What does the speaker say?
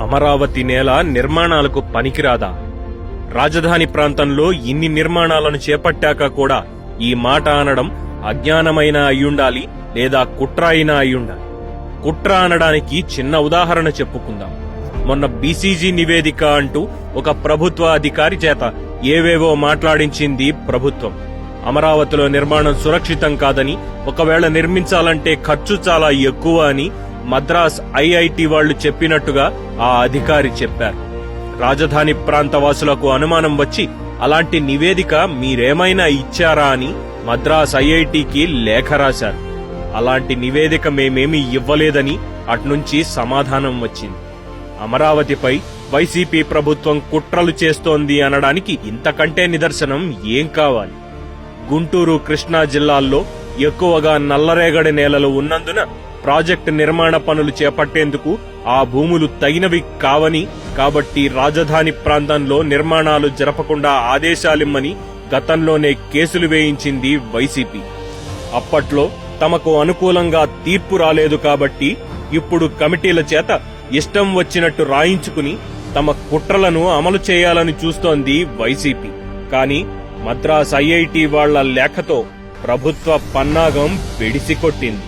అమరావతి నేల నిర్మాణాలకు పనికిరాదా? రాజధాని ప్రాంతంలో ఇన్ని నిర్మాణాలను చేపట్టాక కూడా ఈ మాట అనడం అజ్ఞానమైన అయ్యుండాలి లేదా కుట్ర అయినా అయ్యుండాలి. కుట్ర అనడానికి చిన్న ఉదాహరణ చెప్పుకుందాం. మొన్న బీసీజీ నివేదిక అంటూ ఒక ప్రభుత్వ అధికారి చేత ఏవేవో మాట్లాడించింది ప్రభుత్వం. అమరావతిలో నిర్మాణం సురక్షితం కాదని ఒకవేళ నిర్మించాలంటే ఖర్చు చాలా ఎక్కువ అని మద్రాస్ ఐఐటి వాళ్ళు చెప్పినట్టుగా ఆ అధికారి చెప్పారు. రాజధాని ప్రాంత వాసులకు అనుమానం వచ్చి అలాంటి నివేదిక మీరేమైనా ఇచ్చారా? అని మద్రాస్ ఐఐటికి లేఖ రాశారు. అలాంటి నివేదిక మేమేమీ ఇవ్వలేదని అట్నుంచి సమాధానం వచ్చింది. అమరావతిపై వైసీపీ ప్రభుత్వం కుట్రలు చేస్తోంది అనడానికి ఇంతకంటే నిదర్శనం ఏం కావాలి? గుంటూరు కృష్ణా జిల్లాల్లో ఎక్కువగా నల్లరేగడి నేలలు ఉన్నందున ప్రాజెక్టు నిర్మాణ పనులు చేపట్టేందుకు ఆ భూములు తగినవి కావని కాబట్టి రాజధాని ప్రాంతంలో నిర్మాణాలు జరపకుండా ఆదేశాలిమ్మని గతంలోనే కేసులు వేయించింది వైసీపీ. అప్పట్లో తమకు అనుకూలంగా తీర్పు రాలేదు కాబట్టి ఇప్పుడు కమిటీల చేత ఇష్టం వచ్చినట్టు రాయించుకుని తమ కుట్రలను అమలు చేయాలని చూస్తోంది వైసీపీ. కానీ మద్రాస్ ఐఐటి వాళ్ళ లేఖతో ప్రభుత్వ పన్నాగం పిడిసికొట్టింది